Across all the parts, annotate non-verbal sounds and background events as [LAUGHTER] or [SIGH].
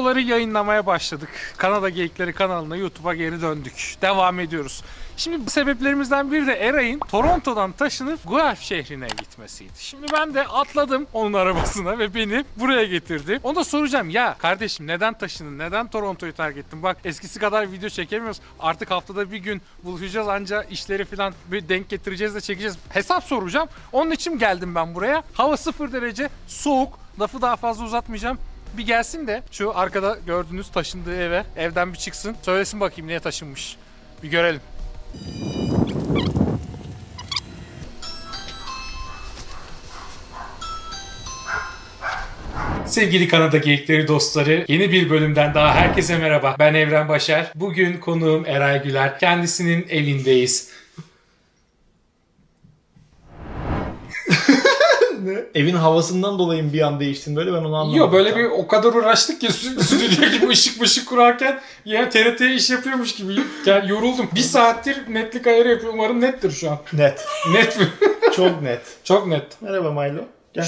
videoları yayınlamaya başladık. Kanada Geyikleri kanalına YouTube'a geri döndük. Devam ediyoruz. Şimdi bu sebeplerimizden biri de Eray'ın Toronto'dan taşınıp Guelph şehrine gitmesiydi. Şimdi ben de atladım onun arabasına ve beni buraya getirdi. Ona da soracağım ya kardeşim neden taşındın? Neden Toronto'yu terk ettin? Bak eskisi kadar video çekemiyoruz. Artık haftada bir gün buluşacağız anca işleri falan bir denk getireceğiz de çekeceğiz. Hesap soracağım. Onun için geldim ben buraya. Hava sıfır derece soğuk. Lafı daha fazla uzatmayacağım. Bir gelsin de şu arkada gördüğünüz taşındığı eve evden bir çıksın. Söylesin bakayım niye taşınmış. Bir görelim. Sevgili Kanada Geyikleri dostları, yeni bir bölümden daha herkese merhaba. Ben Evren Başar. Bugün konuğum Eray Güler. Kendisinin evindeyiz. Evin havasından dolayı mı bir an değiştin böyle ben onu anlamadım. Yok böyle bir o kadar uğraştık ki stü- [LAUGHS] stüdyo gibi ışık mışık kurarken ya TRT iş yapıyormuş gibi yani yoruldum. Bir saattir netlik ayarı yapıyorum. Umarım nettir şu an. Net. Net mi? Çok net. Çok net. Merhaba Milo. Gel.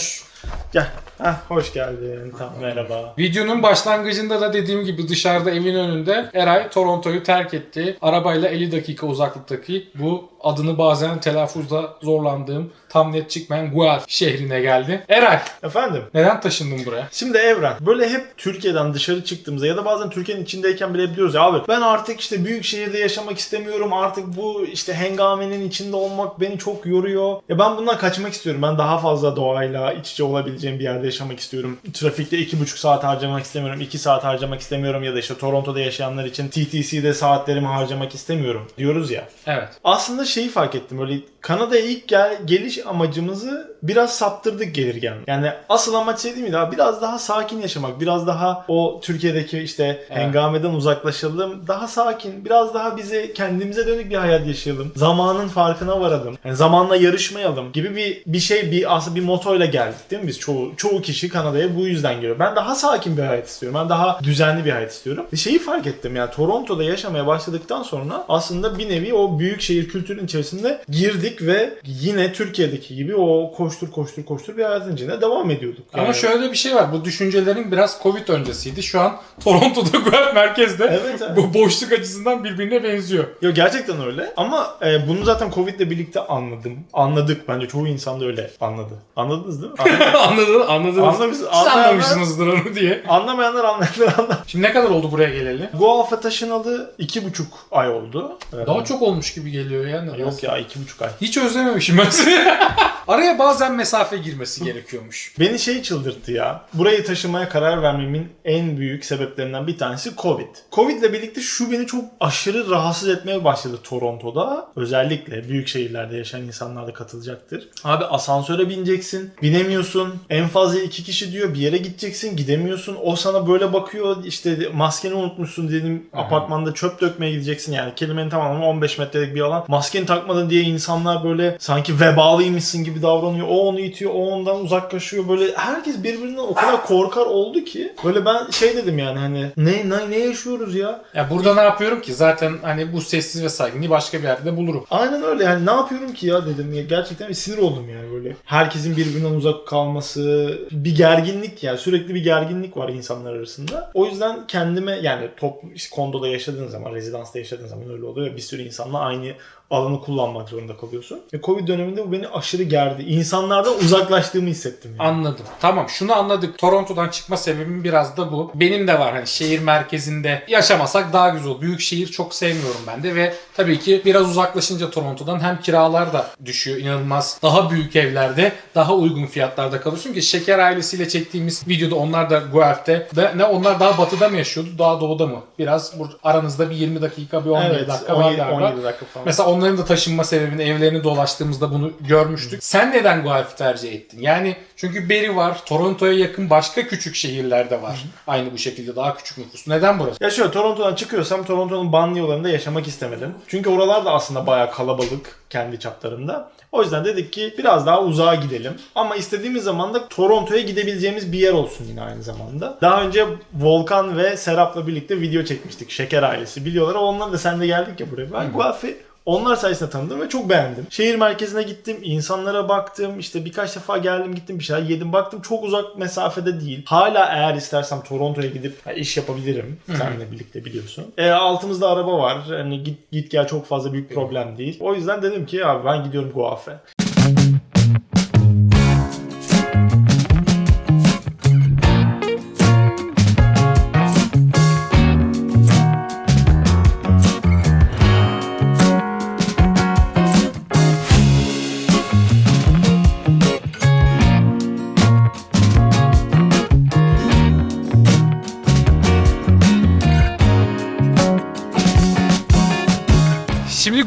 Gel. Hah, hoş geldin. Tamam merhaba. Videonun başlangıcında da dediğim gibi dışarıda evin önünde Eray Toronto'yu terk etti. Arabayla 50 dakika uzaklıktaki bu adını bazen telaffuzda zorlandığım tam net çıkmayan Guelph şehrine geldi. Eray Efendim? neden taşındın buraya? Şimdi Evren böyle hep Türkiye'den dışarı çıktığımızda ya da bazen Türkiye'nin içindeyken bile biliyoruz ya abi ben artık işte büyük şehirde yaşamak istemiyorum artık bu işte hengamenin içinde olmak beni çok yoruyor. Ya ben bundan kaçmak istiyorum. Ben daha fazla doğayla iç içe olabileceğim bir yerde yaşamak istiyorum. Trafikte iki buçuk saat harcamak istemiyorum. 2 saat harcamak istemiyorum ya da işte Toronto'da yaşayanlar için TTC'de saatlerimi harcamak istemiyorum diyoruz ya. Evet. Aslında şeyi fark ettim böyle Kanada'ya ilk gel, geliş amacımızı biraz saptırdık gelirken. Yani asıl amaç şey değil miydi abi? Biraz daha sakin yaşamak, biraz daha o Türkiye'deki işte Evet. hengameden uzaklaşalım. Daha sakin, biraz daha bize kendimize dönük bir hayat yaşayalım. Zamanın farkına varalım. Yani zamanla yarışmayalım gibi bir bir şey bir aslında bir motoyla geldik değil mi biz? Çoğu çoğu kişi Kanada'ya bu yüzden geliyor. Ben daha sakin bir hayat istiyorum. Ben daha düzenli bir hayat istiyorum. Bir şeyi fark ettim yani Toronto'da yaşamaya başladıktan sonra aslında bir nevi o büyük şehir kültürün içerisinde girdik ve yine Türkiye'deki gibi o koştur koştur koştur bir hayatın içinde devam ediyorduk. Ama Yani- şöyle bir şey var. Bu düşüncelerin biraz Covid öncesiydi. Şu an [LAUGHS] Toronto'da Guelph merkezde Evet, evet. bu boşluk açısından birbirine benziyor. Yo gerçekten öyle. Ama e, bunu zaten Covid'le birlikte anladım. Anladık bence çoğu insan da öyle anladı. Anladınız değil mi? [LAUGHS] [LAUGHS] Anladın, anladınız. Anlamış- Siz anlamışsınızdır onu diye. Anlamayanlar anlayanlar anlar. Şimdi ne kadar oldu buraya geleli? Guelph'e taşınalı iki buçuk ay oldu. Evet. Daha çok olmuş gibi geliyor ya. nedense. Yok ya iki buçuk ay. Hiç özlememişim ben seni. [LAUGHS] Araya bazen mesafe girmesi gerekiyormuş. Beni şey çıldırttı ya. Burayı taşımaya karar vermemin en büyük sebeplerinden bir tanesi Covid. Covid ile birlikte şu beni çok aşırı rahatsız etmeye başladı Toronto'da. Özellikle büyük şehirlerde yaşayan insanlar da katılacaktır. Abi asansöre bineceksin. Binemiyorsun. En fazla iki kişi diyor. Bir yere gideceksin. Gidemiyorsun. O sana böyle bakıyor. İşte maskeni unutmuşsun dedim. Apartmanda çöp dökmeye gideceksin. Yani kelimenin tamamı 15 metrelik bir alan. Maskeni takmadın diye insanlar böyle sanki vebalıymışsın gibi davranıyor. O onu itiyor. O ondan uzaklaşıyor. Böyle herkes birbirinden o kadar korkar oldu ki. Böyle ben şey dedim yani hani ne ne, ne yaşıyoruz ya? Ya burada ne yapıyorum ki? Zaten hani bu sessiz ve sakinliği başka bir yerde bulurum. Aynen öyle yani ne yapıyorum ki ya dedim. Ya gerçekten bir sinir oldum yani böyle. Herkesin birbirinden uzak kalması, bir gerginlik yani sürekli bir gerginlik var insanlar arasında. O yüzden kendime yani top işte kondoda yaşadığın zaman, rezidansta yaşadığın zaman öyle oluyor. Bir sürü insanla aynı alanı kullanmak zorunda kalıyorsun. Ve Covid döneminde bu beni aşırı gerdi. İnsanlardan uzaklaştığımı hissettim yani. Anladım. Tamam şunu anladık. Toronto'dan çıkma sebebim biraz da bu. Benim de var hani şehir merkezinde yaşamasak daha güzel. Büyük şehir çok sevmiyorum ben de ve tabii ki biraz uzaklaşınca Toronto'dan hem kiralar da düşüyor inanılmaz. Daha büyük evlerde daha uygun fiyatlarda kalıyorsun ki Şeker ailesiyle çektiğimiz videoda onlar da Guelph'te ve ne onlar daha batıda mı yaşıyordu daha doğuda mı? Biraz bu aranızda bir 20 dakika bir 17 evet, dakika var 17, galiba. 17 dakika falan. Mesela onların da taşınma sebebini evlerini dolaştığımızda bunu görmüştük. Sen neden Guelph'i tercih ettin? Yani çünkü Barrie var, Toronto'ya yakın başka küçük şehirlerde var. Aynı bu şekilde daha küçük nüfuslu. Neden burası? Ya şöyle Toronto'dan çıkıyorsam Toronto'nun banliyölarında yaşamak istemedim. Çünkü oralar da aslında bayağı kalabalık kendi çaplarında. O yüzden dedik ki biraz daha uzağa gidelim. Ama istediğimiz zaman da Toronto'ya gidebileceğimiz bir yer olsun yine aynı zamanda. Daha önce Volkan ve Serap'la birlikte video çekmiştik. Şeker ailesi biliyorlar onlar da sen de geldik ya buraya. Ben Guelph'i Onlar sayesinde tanıdım ve çok beğendim. Şehir merkezine gittim, insanlara baktım, işte birkaç defa geldim gittim bir şeyler yedim baktım çok uzak mesafede değil. Hala eğer istersem Toronto'ya gidip iş yapabilirim seninle birlikte biliyorsun. E, altımızda araba var. Hani git, git gel çok fazla büyük problem değil. O yüzden dedim ki abi ben gidiyorum Guaf'e.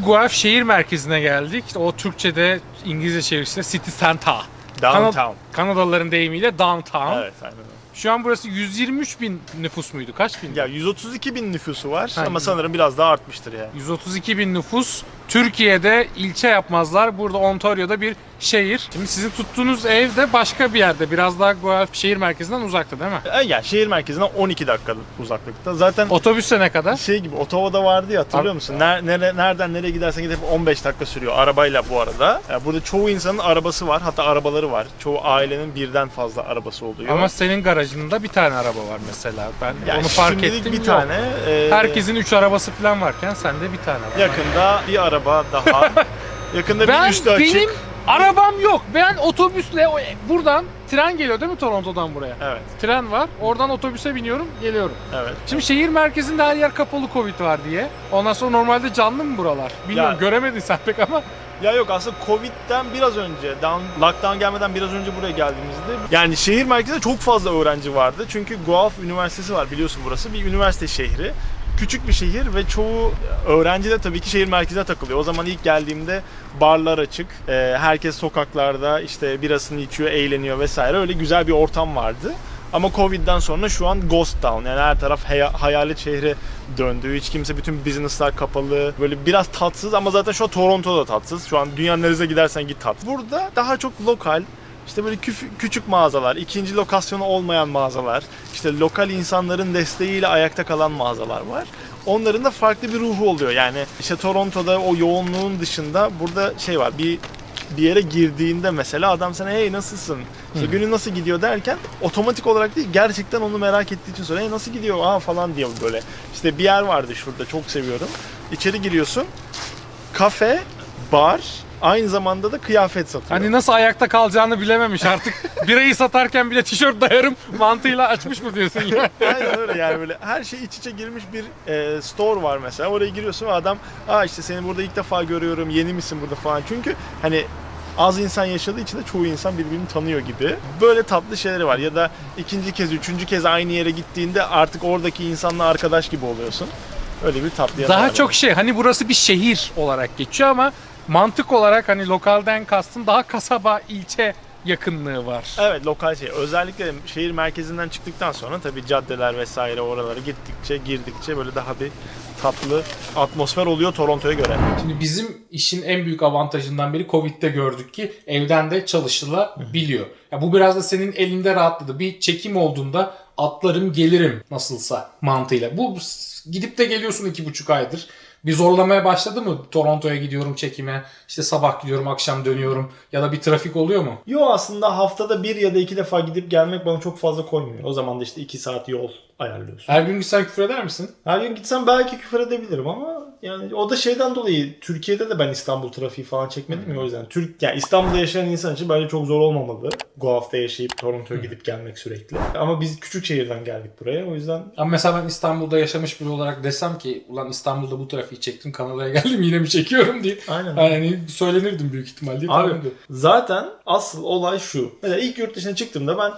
Guelph şehir merkezine geldik. O Türkçe'de İngilizce çevirisi City Center. Kanad- Kanadalıların deyimiyle downtown. Evet aynen öyle. Şu an burası 123 bin nüfus muydu? Kaç bin? Ya 132 bin nüfusu var Ha, ama sanırım biraz daha artmıştır yani. 132 bin nüfus. Türkiye'de ilçe yapmazlar. Burada Ontario'da bir şehir. Şimdi sizin tuttuğunuz ev de başka bir yerde. Biraz daha Guelph şehir merkezinden uzakta değil mi? E, Yani şehir merkezinden 12 dakikalık uzaklıkta. Zaten Otobüse ne kadar? şey gibi Ottawa'da vardı ya hatırlıyor Abi- musun? Ner- nere- nereden nereye gidersen gidip 15 dakika sürüyor arabayla bu arada. Ya burada çoğu insanın arabası var hatta arabaları var. Çoğu ailenin birden fazla arabası oluyor. Ama senin garajında bir tane araba var mesela. Ben Ya onu fark şimdilik ettim. bir yok. tane. e, Herkesin 3 arabası falan varken sende bir tane var. yakında bir araba daha. [LAUGHS] yakında Ben bir üstü açık. benim arabam yok. Ben otobüsle o- buradan tren geliyor değil mi Toronto'dan buraya? Evet, Tren var. Oradan otobüse biniyorum, geliyorum. evet. Şimdi şehir merkezinde her yer kapalı Covid var diye. Ondan sonra normalde canlı mı buralar? Bilmiyorum Ya- göremedin sen pek ama. Ya yok aslında Covid'den biraz önce, down, lockdown gelmeden biraz önce buraya geldiğimizde yani şehir merkezinde çok fazla öğrenci vardı. Çünkü Guelph Üniversitesi var biliyorsun burası bir üniversite şehri. Küçük bir şehir ve çoğu öğrenci de tabii ki şehir merkezine takılıyor. O zaman ilk geldiğimde barlar açık, e, herkes sokaklarda işte birasını içiyor, eğleniyor vesaire. Öyle güzel bir ortam vardı. Ama Covid'den sonra şu an ghost town yani her taraf haya- hayalet şehre döndü. Hiç kimse bütün business'lar kapalı. Böyle biraz tatsız ama zaten şu an Toronto'da tatsız. Şu an dünyanın neresine gidersen git tat. Burada daha çok lokal işte böyle küf- küçük mağazalar, ikinci lokasyonu olmayan mağazalar, işte lokal insanların desteğiyle ayakta kalan mağazalar var. Onların da farklı bir ruhu oluyor. Yani işte Toronto'da o yoğunluğun dışında burada şey var. Bir bir yere girdiğinde mesela adam sana hey nasılsın? İşte günün nasıl gidiyor derken otomatik olarak değil gerçekten onu merak ettiği için soruyor. Hey nasıl gidiyor? Aa falan diyor böyle. İşte bir yer vardı şurada çok seviyorum. İçeri giriyorsun. Kafe, bar, aynı zamanda da kıyafet satıyor. Hani nasıl ayakta kalacağını bilememiş artık. [LAUGHS] Birayı satarken bile tişört dayarım mantığıyla açmış mı diyorsun ya? Aynen öyle yani böyle her şey iç içe girmiş bir e, store var mesela. Oraya giriyorsun ve adam aa işte seni burada ilk defa görüyorum yeni misin burada falan. Çünkü hani az insan yaşadığı için de çoğu insan birbirini tanıyor gibi. Böyle tatlı şeyleri var ya da ikinci kez, üçüncü kez aynı yere gittiğinde artık oradaki insanla arkadaş gibi oluyorsun. Öyle bir tatlı yanı Daha var. çok şey hani burası bir şehir olarak geçiyor ama mantık olarak hani lokalden kastım daha kasaba, ilçe yakınlığı var. Evet lokal şey. Özellikle şehir merkezinden çıktıktan sonra tabii caddeler vesaire oralara gittikçe girdikçe böyle daha bir tatlı atmosfer oluyor Toronto'ya göre. Şimdi bizim işin en büyük avantajından biri Covid'de gördük ki evden de çalışılabiliyor. Ya bu biraz da senin elinde rahatladı. Bir çekim olduğunda atlarım gelirim nasılsa mantığıyla. Bu gidip de geliyorsun iki buçuk aydır. Bir zorlamaya başladı mı? Toronto'ya gidiyorum çekime. işte sabah gidiyorum akşam dönüyorum. Ya da bir trafik oluyor mu? Yo aslında haftada bir ya da iki defa gidip gelmek bana çok fazla koymuyor. O zaman da işte iki saat yol ayarlıyorsun. Her gün gitsen küfür eder misin? Her gün gitsem belki küfür edebilirim ama yani o da şeyden dolayı Türkiye'de de ben İstanbul trafiği falan çekmedim ya o yüzden. Türk yani İstanbul'da yaşayan insan için bence çok zor olmamalı. Guelph'te yaşayıp Toronto'ya gidip gelmek sürekli. Ama biz küçük şehirden geldik buraya o yüzden Ama mesela ben İstanbul'da yaşamış biri olarak desem ki ulan İstanbul'da bu trafiği çektim Kanada'ya [LAUGHS] geldim yine mi çekiyorum diye. aynen. Yani söylenirdim büyük ihtimalle. Abi ediyorum. zaten asıl olay şu. Mesela ilk yurt dışına çıktığımda ben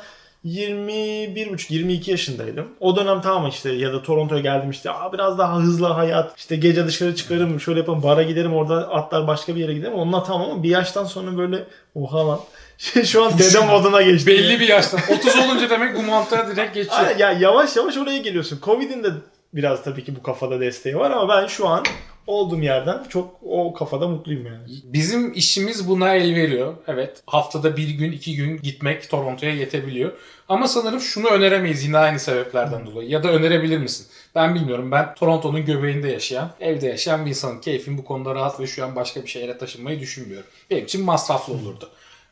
21,5-22 yaşındaydım. O dönem tamam işte ya da Toronto'ya geldim işte Aa, biraz daha hızlı hayat. işte gece dışarı çıkarım şöyle yaparım bara giderim orada atlar başka bir yere giderim. Onunla tamam ama bir yaştan sonra böyle oha lan. [LAUGHS] Şu an dede moduna geçti. Belli bir yaştan. 30 olunca demek bu mantığa direkt geçiyor. Aynen, ya yavaş yavaş oraya geliyorsun. Covid'in de biraz tabii ki bu kafada desteği var ama ben şu an olduğum yerden çok o kafada mutluyum yani. Bizim işimiz buna el veriyor. Evet. Haftada bir gün, iki gün gitmek Toronto'ya yetebiliyor. Ama sanırım şunu öneremeyiz yine aynı sebeplerden dolayı. Ya da önerebilir misin? Ben bilmiyorum. Ben Toronto'nun göbeğinde yaşayan, evde yaşayan bir insanın keyfim bu konuda rahat ve şu an başka bir şehre taşınmayı düşünmüyorum. Benim için masraflı olurdu.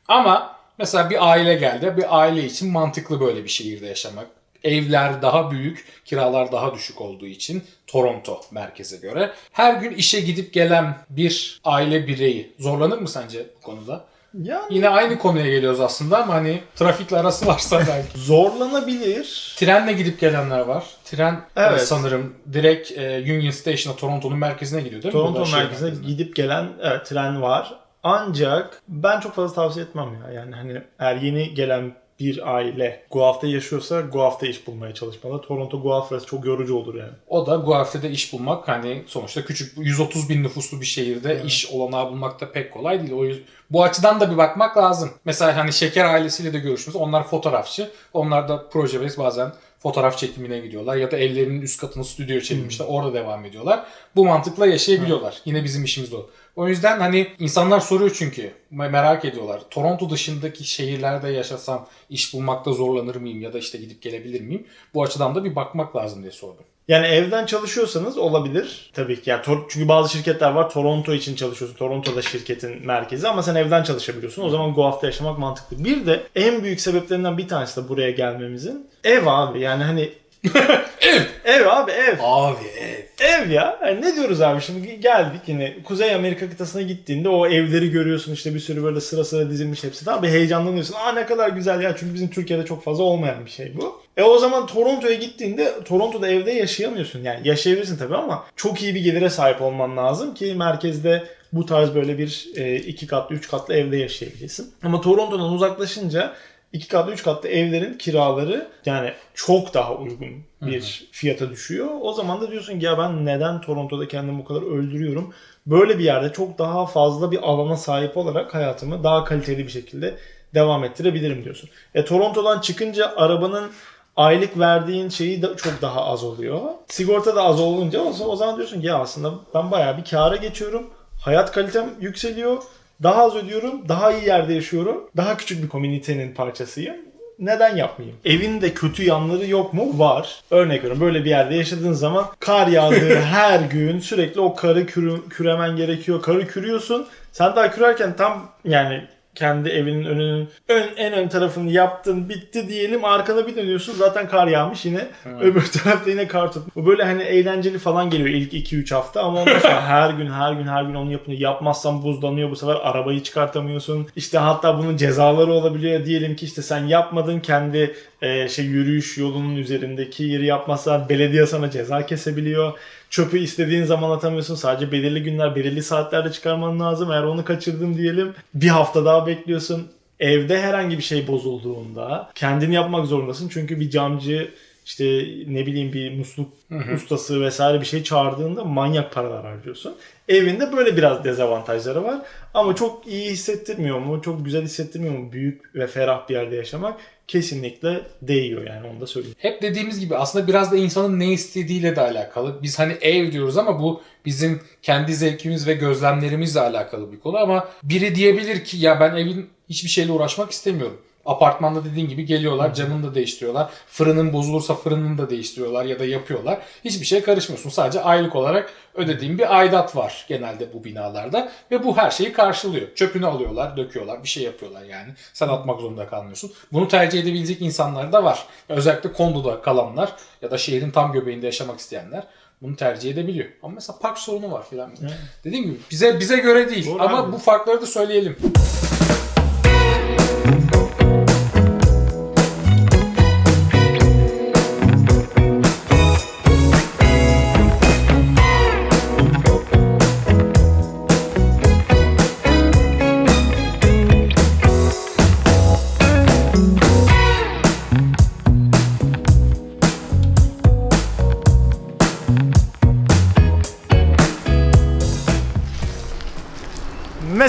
Ama mesela bir aile geldi. Bir aile için mantıklı böyle bir şehirde yaşamak. Evler daha büyük, kiralar daha düşük olduğu için Toronto merkeze göre. Her gün işe gidip gelen bir aile bireyi zorlanır mı sence bu konuda? Yani Yine aynı konuya geliyoruz aslında ama hani trafikle arası varsa [LAUGHS] belki. zorlanabilir. Trenle gidip gelenler var. Tren Evet. sanırım direkt e, Union Station'a Toronto'nun merkezine gidiyor değil mi? Toronto şehir merkezine merkezine. gidip gelen evet, tren var. Ancak ben çok fazla tavsiye etmem ya. Yani hani eğer yeni gelen bir aile Guelph'te yaşıyorsa Guelph'te iş bulmaya çalışmalı. Toronto Guelph arası çok yorucu olur yani. O da Guelph'te iş bulmak hani sonuçta küçük 130 bin nüfuslu bir şehirde iş olanağı bulmak da pek kolay değil. O yüzden bu açıdan da bir bakmak lazım. Mesela hani Şeker ailesiyle de görüşmüş. Onlar fotoğrafçı. Onlar da proje base bazen fotoğraf çekimine gidiyorlar ya da evlerinin üst katını stüdyo çevirmişler. Orada devam ediyorlar. Bu mantıkla yaşayabiliyorlar. Yine bizim işimiz de o. O yüzden hani insanlar soruyor çünkü me- merak ediyorlar. Toronto dışındaki şehirlerde yaşasam iş bulmakta zorlanır mıyım ya da işte gidip gelebilir miyim? Bu açıdan da bir bakmak lazım diye sordum. Yani evden çalışıyorsanız olabilir. Tabii ki. Yani çünkü bazı şirketler var Toronto için çalışıyorsun. Toronto'da şirketin merkezi ama sen evden çalışabiliyorsun. O zaman Guelph'te yaşamak mantıklı. Bir de en büyük sebeplerinden bir tanesi de buraya gelmemizin ev abi. Yani hani [LAUGHS] Ev! ev abi ev. Abi ev. Ev ya. Yani ne diyoruz abi şimdi geldik yine Kuzey Amerika kıtasına gittiğinde o evleri görüyorsun işte bir sürü böyle sıra sıra dizilmiş hepsi. Tabii heyecanlanıyorsun. Aa ne kadar güzel ya çünkü bizim Türkiye'de çok fazla olmayan bir şey bu. E o zaman Toronto'ya gittiğinde Toronto'da evde yaşayamıyorsun. Yani yaşayabilirsin tabii ama çok iyi bir gelire sahip olman lazım ki merkezde bu tarz böyle bir e, iki katlı, üç katlı evde yaşayabilirsin. Ama Toronto'dan uzaklaşınca iki katlı, üç katlı evlerin kiraları yani çok daha uygun bir fiyata düşüyor. O zaman da diyorsun ki ya ben neden Toronto'da kendimi bu kadar öldürüyorum? Böyle bir yerde çok daha fazla bir alana sahip olarak hayatımı daha kaliteli bir şekilde devam ettirebilirim diyorsun. E Toronto'dan çıkınca arabanın aylık verdiğin şeyi de çok daha az oluyor. Sigorta da az olunca o zaman, o zaman diyorsun ki ya aslında ben bayağı bir kâra geçiyorum. Hayat kalitem yükseliyor. Daha az ödüyorum. Daha iyi yerde yaşıyorum. Daha küçük bir komünitenin parçasıyım. Neden yapmayayım? Evin de kötü yanları yok mu? Var. Örnek veriyorum böyle bir yerde yaşadığın zaman kar yağdığı [LAUGHS] her gün sürekli o karı kürü, küremen gerekiyor. Karı kürüyorsun. Sen daha kürerken tam yani kendi evinin önünün ön, en ön tarafını yaptın bitti diyelim arkana bir dönüyorsun zaten kar yağmış yine öbür tarafta yine kar tut. Bu böyle hani eğlenceli falan geliyor ilk 2-3 hafta ama ondan sonra [LAUGHS] her gün her gün her gün onu yapınca yapmazsan buzlanıyor bu sefer arabayı çıkartamıyorsun. İşte hatta bunun cezaları olabiliyor diyelim ki işte sen yapmadın kendi e, şey yürüyüş yolunun üzerindeki yeri yapmazsan belediye sana ceza kesebiliyor. Çöpü istediğin zaman atamıyorsun. Sadece belirli günler, belirli saatlerde çıkarman lazım. Eğer onu kaçırdın diyelim bir hafta daha bekliyorsun. Evde herhangi bir şey bozulduğunda kendini yapmak zorundasın. Çünkü bir camcı işte ne bileyim bir musluk ustası vesaire bir şey çağırdığında manyak paralar harcıyorsun. Evinde böyle biraz dezavantajları var. Ama çok iyi hissettirmiyor mu? Çok güzel hissettirmiyor mu? Büyük ve ferah bir yerde yaşamak kesinlikle değiyor yani onu da söyleyeyim. Hep dediğimiz gibi aslında biraz da insanın ne istediğiyle de alakalı. Biz hani ev diyoruz ama bu bizim kendi zevkimiz ve gözlemlerimizle alakalı bir konu ama biri diyebilir ki ya ben evin hiçbir şeyle uğraşmak istemiyorum. Apartmanda dediğin gibi geliyorlar, camını da değiştiriyorlar. Fırının bozulursa fırınını da değiştiriyorlar ya da yapıyorlar. Hiçbir şeye karışmıyorsun. Sadece aylık olarak ödediğin bir aidat var genelde bu binalarda ve bu her şeyi karşılıyor. Çöpünü alıyorlar, döküyorlar, bir şey yapıyorlar yani. Sen atmak zorunda kalmıyorsun. Bunu tercih edebilecek insanlar da var. Özellikle kondoda kalanlar ya da şehrin tam göbeğinde yaşamak isteyenler bunu tercih edebiliyor. Ama mesela park sorunu var filan. Dediğim gibi bize bize göre değil Doğru ama abi. bu farkları da söyleyelim.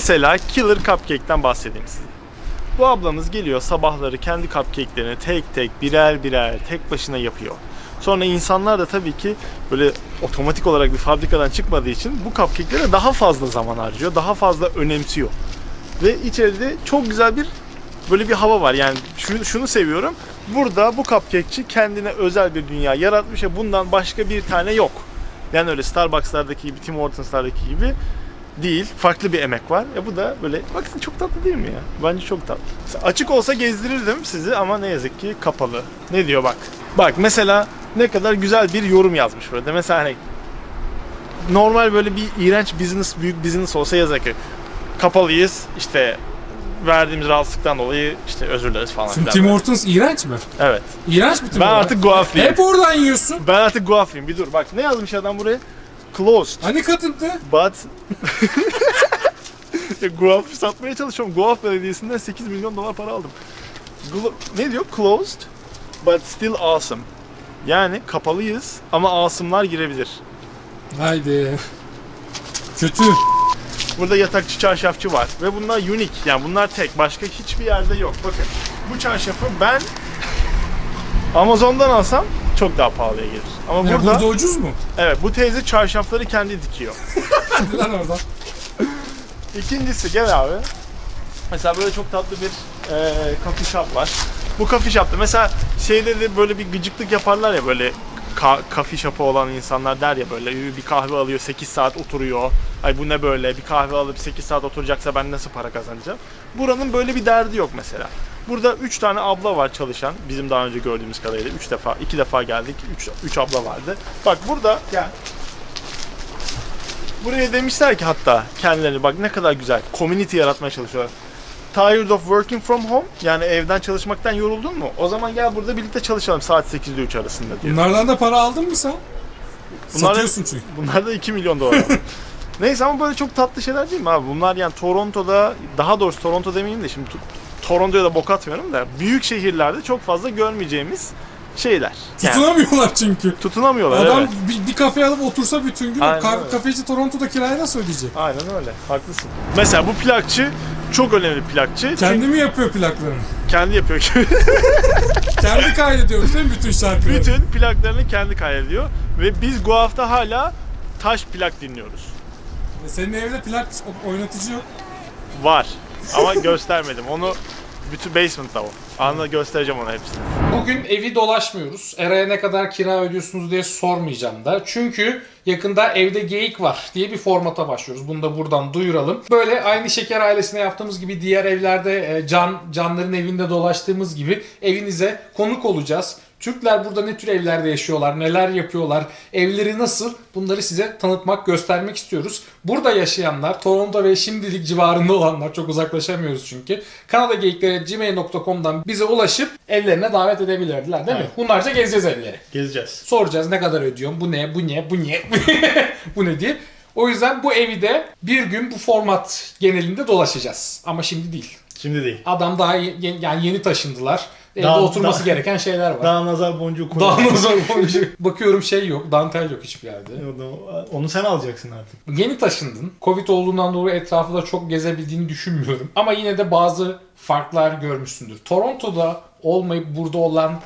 Mesela Killer Cupcake'ten bahsedeyim size. Bu ablamız geliyor sabahları kendi cupcake'lerini tek tek birer birer tek başına yapıyor. Sonra insanlar da tabii ki böyle otomatik olarak bir fabrikadan çıkmadığı için bu cupcake'lere daha fazla zaman harcıyor, daha fazla önemsiyor. Ve içeride çok güzel bir böyle bir hava var. Yani şunu, şunu seviyorum. Burada bu cupcake'çi kendine özel bir dünya yaratmış ve bundan başka bir tane yok. Yani öyle Starbucks'lardaki gibi, Tim Hortons'lardaki gibi değil. Farklı bir emek var. Ya bu da böyle bakın çok tatlı değil mi ya? Bence çok tatlı. Açık olsa gezdirirdim sizi ama ne yazık ki kapalı. Ne diyor bak. Bak mesela ne kadar güzel bir yorum yazmış burada. Mesela hani normal böyle bir iğrenç business, büyük business olsa yazar ki kapalıyız işte verdiğimiz rahatsızlıktan dolayı işte özür dileriz falan Şimdi. Tim. Hortons iğrenç mi? Evet. İğrenç mi Tim Ben Hortons? artık guafiyim. Hep oradan yiyorsun. Ben artık guafiyim. Bir dur bak ne yazmış adam buraya? Closed. Hani katıldı? But [LAUGHS] Guaf satmaya çalışıyorum. Guaf Belediyesi'nden 8 milyon dolar para aldım. Glo- ne diyor? Closed but still awesome. Yani kapalıyız ama awesom'lar girebilir. Haydi. Kötü. Burada yatakçı çarşafçı var ve bunlar unique yani bunlar tek başka hiçbir yerde yok. Bakın bu çarşafı ben Amazon'dan alsam çok daha pahalıya gelir. Ama Ya burada, burada ucuz mu? evet bu teyze çarşafları kendi dikiyor. Hadi lan oradan. İkincisi gel abi. Mesela böyle çok tatlı bir e, coffee shop var. Bu coffee shop'ta mesela şeyde de böyle bir gıcıklık yaparlar ya böyle ka- coffee shop'u olan insanlar der ya böyle bir kahve alıyor 8 saat oturuyor. Ay bu ne böyle bir kahve alıp 8 saat oturacaksa ben nasıl para kazanacağım? Buranın böyle bir derdi yok mesela. Burada 3 tane abla var çalışan. Bizim daha önce gördüğümüz kadarıyla 3 defa 2 defa geldik. 3 3 abla vardı. Bak burada gel. Buraya demişler ki hatta kendileri bak ne kadar güzel community yaratmaya çalışıyorlar. Tired of working from home yani evden çalışmaktan yoruldun mu? O zaman gel burada birlikte çalışalım saat 8 ile 3 arasında diyor. Bunlardan da para aldın mı sen? Bunlar- Satıyorsun çünkü. Bunlar da 2 milyon dolar. [LAUGHS] Neyse ama böyle çok tatlı şeyler değil mi abi? Bunlar yani Toronto'da daha doğrusu Toronto demeyeyim de şimdi Toronto'ya da bok atmıyorum da büyük şehirlerde çok fazla görmeyeceğimiz şeyler. Yani Tutunamıyorlar çünkü. tutunamıyorlar Adam evet. bir, bir kafe alıp otursa bütün gün Aynen ka- öyle. kafeci Toronto'da kirayı nasıl ödeyecek? Aynen öyle. Haklısın. Mesela bu plakçı çok önemli plakçı. Çünkü Kendi mi yapıyor plaklarını? kendi yapıyor. [LAUGHS] Kendi kaydediyormuş değil mi bütün şarkıları? Bütün plaklarını kendi kaydediyor ve biz Guaf'ta hala taş plak dinliyoruz. E, Senin evde plak oynatıcı yok. Var ama göstermedim. Onu bütün basement'ta o. Anla göstereceğim ona hepsini. Bugün evi dolaşmıyoruz. Eray'a ne kadar kira ödüyorsunuz diye sormayacağım da. Çünkü yakında evde geyik var diye bir formata başlıyoruz. Bunu da buradan duyuralım. Böyle aynı Şeker ailesine yaptığımız gibi diğer evlerde e, can canların evinde dolaştığımız gibi evinize konuk olacağız. Türkler burada ne tür evlerde yaşıyorlar, neler yapıyorlar, evleri nasıl bunları size tanıtmak, göstermek istiyoruz. Burada yaşayanlar, Toronto ve şimdilik civarında olanlar, çok uzaklaşamıyoruz çünkü. kanadageyikleri.gmail.com'dan bize ulaşıp evlerine davet edebilirler değil mi? Evet. Bunlarca gezeceğiz evleri. Gezeceğiz. Soracağız ne kadar ödüyorsun, bu ne, bu ne, bu ne, [LAUGHS] bu ne diye. O yüzden bu evi de bir gün bu format genelinde dolaşacağız. Ama şimdi değil. Şimdi değil. Adam daha ye- yani yeni taşındılar. Evde Daha- oturması daha- gereken şeyler var. Daha nazar boncuğu koy. [LAUGHS] Daha nazar boncuğu. [LAUGHS] Bakıyorum şey yok, dantel yok hiçbir yerde. Onu sen alacaksın artık. Yeni taşındın. Covid olduğundan dolayı etrafı da çok gezebildiğini düşünmüyorum. Ama yine de bazı farklar görmüşsündür. Toronto'da olmayıp burada olan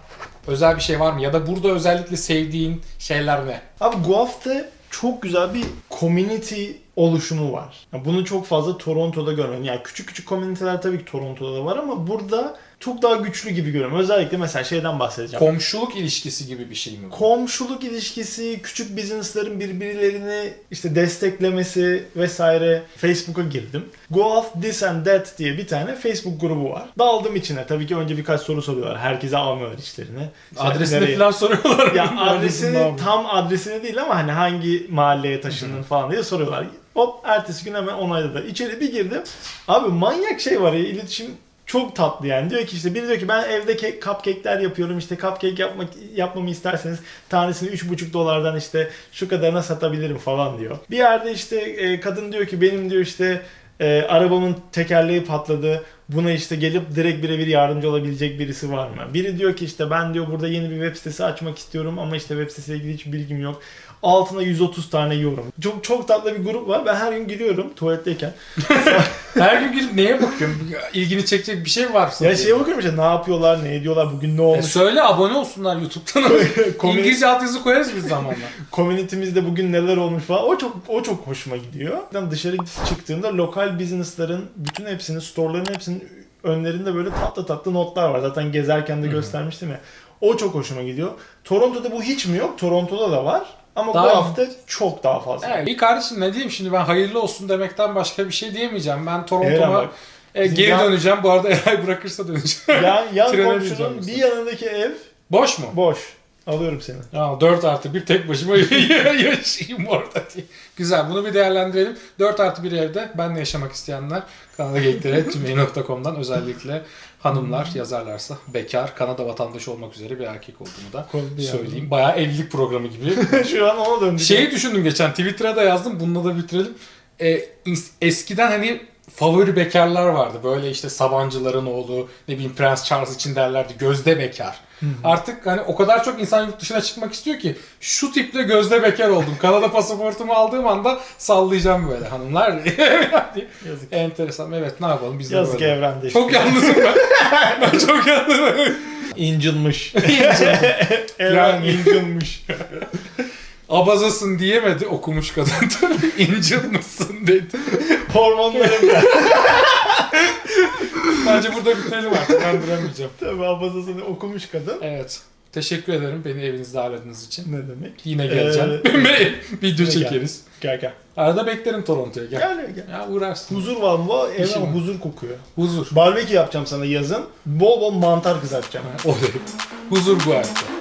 özel bir şey var mı? Ya da burada özellikle sevdiğin şeyler ne? Abi Guaf'ta çok güzel bir community oluşumu var. Yani bunu çok fazla Toronto'da görmedim. Yani küçük küçük komüniteler tabii ki Toronto'da da var ama burada çok daha güçlü gibi görüyorum. Özellikle mesela şeyden bahsedeceğim. Komşuluk ilişkisi gibi bir şey mi bu? komşuluk ilişkisi, küçük businessların birbirlerini işte desteklemesi vesaire Facebook'a girdim. Go off this and that diye bir tane Facebook grubu var. Daldım içine. Tabii ki önce birkaç soru soruyorlar. Herkese almıyorlar işlerini. İşte Adresini nereye- falan soruyorlar. Ya adresini tam adresini değil ama hani hangi mahalleye taşındın falan diye soruyorlar. Hop ertesi gün hemen onayladılar. İçeri bir girdim. Abi manyak şey var ya iletişim çok tatlı yani. Diyor ki işte biri diyor ki ben evde ke- cupcake'ler yapıyorum. İşte cupcake yapmak yapmamı isterseniz tanesini 3,5 dolardan işte şu kadarına satabilirim falan diyor. Bir yerde işte e, kadın diyor ki benim diyor işte e, arabamın tekerleği patladı. Buna işte gelip direkt birebir yardımcı olabilecek birisi var mı? Biri diyor ki işte ben diyor burada yeni bir web sitesi açmak istiyorum ama işte web sitesiyle ilgili hiç bilgim yok. Altına 130 tane yorum. Çok çok tatlı bir grup var. Ben her gün giriyorum tuvaletteyken. [LAUGHS] Her gün girip neye bakıyorsun? İlgini çekecek bir şey varsa. Ya diye. şeye bakıyorum işte ne yapıyorlar, ne ediyorlar, bugün ne E olmuş. söyle abone olsunlar YouTube'dan. [LAUGHS] İngilizce altyazı koyarız biz zamanla. [LAUGHS] Community'mizde bugün neler olmuş falan o çok o çok hoşuma gidiyor. Ben Dışarı çıktığımda lokal business'ların bütün hepsinin, store'ların hepsinin önlerinde böyle tatlı tatlı notlar var. Zaten gezerken de göstermiştim ya. O çok hoşuma gidiyor. Toronto'da bu hiç mi yok? Toronto'da da var. Ama Daha bu hafta çok daha fazla. Evet, iyi kardeşim ne diyeyim şimdi ben hayırlı olsun demekten başka bir şey diyemeyeceğim. Ben Eren Toronto'ma bak, e, bizim geri yan- döneceğim. Bu arada [LAUGHS] Eray bırakırsa döneceğim. Yan, yan Trene komşunun bir mesela. yanındaki ev Boş mu? boş. Alıyorum seni. Ya 4 artı 1 tek başıma [LAUGHS] yaşayayım orada diye. Güzel bunu bir değerlendirelim. 4 artı 1 evde benle yaşamak isteyenler kanadageyikleri.gmail.com'dan özellikle hanımlar yazarlarsa bekar Kanada vatandaşı olmak üzere bir erkek olduğumu da söyleyeyim. Bayağı evlilik programı gibi. [LAUGHS] Şu an ona döndü. Şeyi düşündüm geçen Twitter'a da yazdım bununla da bitirelim. Ee, eskiden hani favori bekarlar vardı. Böyle işte Sabancıların oğlu, ne bileyim Prens Charles için derlerdi gözde bekar. Artık hani o kadar çok insan yurt dışına çıkmak istiyor ki şu tiple gözde bekar oldum. Kanada pasaportumu aldığım anda sallayacağım böyle hanımlar diye. [LAUGHS] Yazık. Enteresan. Evet ne yapalım biz de Yazık böyle. evrende. Çok yalnızım ben. [LAUGHS] ben çok yalnızım. İncilmiş. [LAUGHS] Yani. Evren incilmiş. Abazasın diyemedi okumuş kadın tabii. İncil mısın dedi. Hormonlarım ya. Bence burada bitirelim artık. Ben duramayacağım. Tabii abazasını okumuş kadın. Evet. Teşekkür ederim beni evinizde ağırladığınız için. Ne demek? Yine geleceğim. [LAUGHS] Video Yine çekeriz. Gel gel. Arada beklerim Toronto'ya gel. Gel gel. Ya uğrarsın. Huzur var mı? Var. huzur kokuyor. Huzur. Barbekü yapacağım sana yazın. Bol bol mantar kızartacağım. Oley. Huzur bu hayatta.